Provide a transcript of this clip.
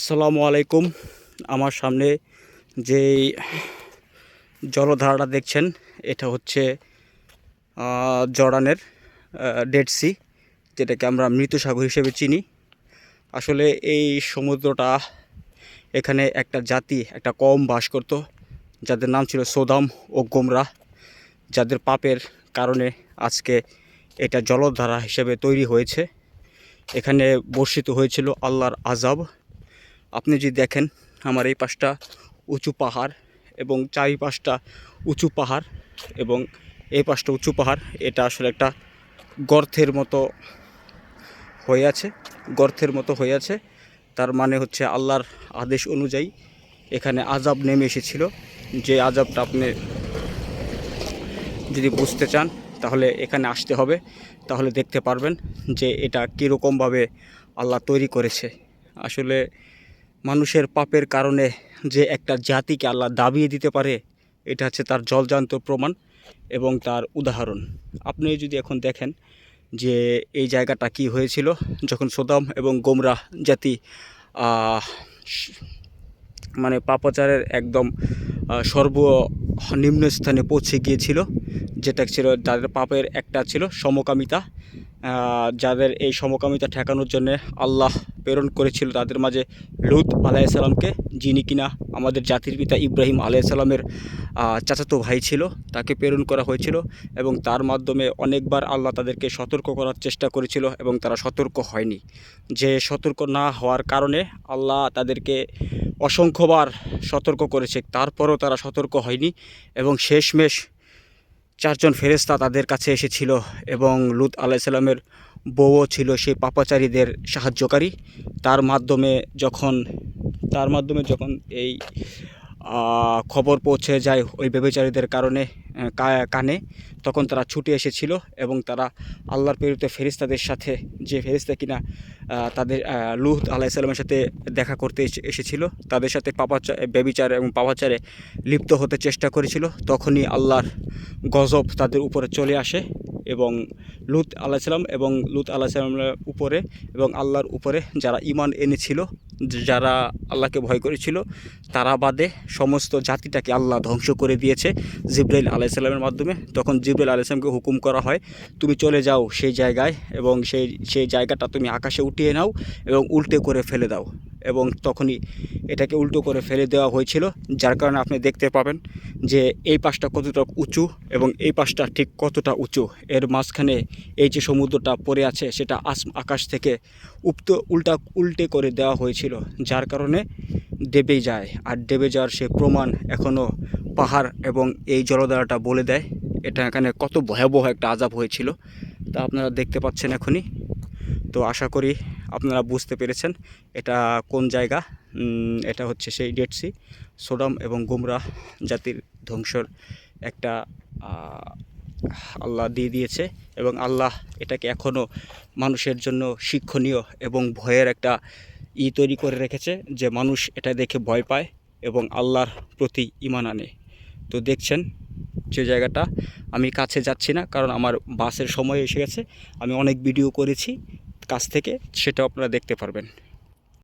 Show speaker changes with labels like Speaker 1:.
Speaker 1: আসসালামু আলাইকুম। আমার সামনে যেই জলধারাটা দেখছেন, এটা হচ্ছে জর্ডানের ডেড সি যেটাকে আমরা মৃত সাগর হিসেবে চিনি। আসলে এই সমুদ্রটা এখানে একটা জাতি, একটা কম বাস করত, যাদের নাম ছিল সোদাম ও গোমরা, যাদের পাপের কারণে আজকে এটা জলধারা হিসেবে তৈরি হয়েছে। এখানে বর্ষিত হয়েছিল আল্লাহর আজাব আপনি যদি দেখেন আমার এই পাশটা উঁচু পাহাড় এবং চারিপাশটা উঁচু পাহাড় এবং এই পাশটা উঁচু পাহাড়, এটা আসলে একটা গর্থের মতো হয়ে আছে গর্থের মতো হয়ে আছে। তার মানে হচ্ছে আল্লাহর আদেশ অনুযায়ী এখানে আজাব নেমে এসেছিল। যে আজাবটা আপনি যদি বুঝতে চান, তাহলে এখানে আসতে হবে। তাহলে দেখতে পারবেন যে এটা কীরকমভাবে আল্লাহ তৈরি করেছে। আসলে মানুষের পাপের কারণে যে একটা জাতিকে আল্লাহ দাবিয়ে দিতে পারে, এটা হচ্ছে তার জলজান্ত প্রমাণ এবং তার উদাহরণ। আপনি যদি এখন দেখেন যে এই জায়গাটা কি হয়েছিল, যখন সোদাম এবং গোমরা জাতি মানে পাপাচারের একদম সর্বনিম্ন স্থানে পৌঁছে গিয়েছিল, যেটা ছিল তাদের পাপের একটা ছিল সমকামিতা যাদের এই সমকামিতা ঠেকানোর জন্য আল্লাহ প্রেরণ করেছিল, তাদের মাঝে লুত আলাইসাল্লামকে যিনি কিনা আমাদের জাতির পিতা ইব্রাহিম আলাইসাল্লামের চাচাতো ভাই ছিল, তাকে প্রেরণ করা হয়েছিল এবং তার মাধ্যমে অনেকবার আল্লাহ তাদেরকে সতর্ক করার চেষ্টা করেছিল এবং তারা সতর্ক হয়নি। যে সতর্ক না হওয়ার কারণে আল্লাহ তাদেরকে অসংখ্যবার সতর্ক করেছে, তারপরও তারা সতর্ক হয়নি এবং শেষমেশ চারজন ফেরেস্তা তাদের কাছে এসেছিল এবং লুত আলাইসাল্লামের বউও ছিল সেই পাপাচারীদের সাহায্যকারী। তার মাধ্যমে যখন, তার মাধ্যমে যখন এই খবর পৌঁছে যায় ওই ব্যবচারীদের কারণে কানে। তখন তারা ছুটে এসেছিল এবং তারা আল্লাহর প্রেরিত ফেরিস্তাদের সাথে যে ফেরিস্তা কিনা তাদের আহ, লুত আলাইসাল্লামের সাথে দেখা করতে এসে- এসেছিল। তাদের সাথে পাপাচার ব্যবিচার এবং পাপাচারে লিপ্ত হতে চেষ্টা করেছিল। তখনই আল্লাহর গজব তাদের উপরে চলে আসে এবং লুত আলাহিসাল্লাম এবং লুত আলাহিসাল্লামের উপরে এবং আল্লাহর উপরে যারা ইমান এনেছিল যারা আল্লাহকে ভয় করেছিল, তারা বাদে সমস্ত জাতিটাকে আল্লাহ ধ্বংস করে দিয়েছে জিব্রাইল আলাইসাল্লামের মাধ্যমে। তখন জিব্রাইল আলাইসালামকে হুকুম করা হয়, তুমি চলে যাও সেই জায়গায় এবং সেই সেই জায়গাটা তুমি আকাশে উঠিয়ে নাও এবং উল্টে করে ফেলে দাও। এবং তখনই এটাকে উল্টো করে ফেলে দেওয়া হয়েছিল, যার কারণে আপনি দেখতে পাবেন যে এই পাশটা কতটা উঁচু এবং এই পাশটা ঠিক কতটা উঁচু। এর মাঝখানে এই যে সমুদ্রটা পড়ে আছে, সেটা আস, আকাশ থেকে উপ্ত, উল্টা, উল্টে করে দেওয়া হয়েছিল। যার কারণে ডেবে যায়। আর ডেবে যাওয়ার সে প্রমাণ এখনও পাহাড় এবং এই জলধারাটা বলে দেয়। এটা এখানে কত ভয়াবহ একটা আজাব হয়েছিল, তা আপনারা দেখতে পাচ্ছেন এখনই। তো আশা করি আপনারা বুঝতে পেরেছেন এটা কোন জায়গা। এটা হচ্ছে সেই ডেড সি, সোডাম এবং গুমরা জাতির ধ্বংসর একটা আল্লাহ দিয়ে দিয়েছে এবং আল্লাহ এটাকে এখনও মানুষের জন্য শিক্ষণীয় এবং ভয়ের একটা ই তৈরি করে রেখেছে যে মানুষ এটা দেখে ভয় পায় এবং আল্লাহর প্রতি ইমান আনে। তো দেখছেন যে জায়গাটা। আমি কাছে যাচ্ছি না, কারণ আমার বাসের সময় এসে গেছে। আমি অনেক ভিডিও করেছি কাছ থেকে সেটা আপনারা দেখতে পারবেন।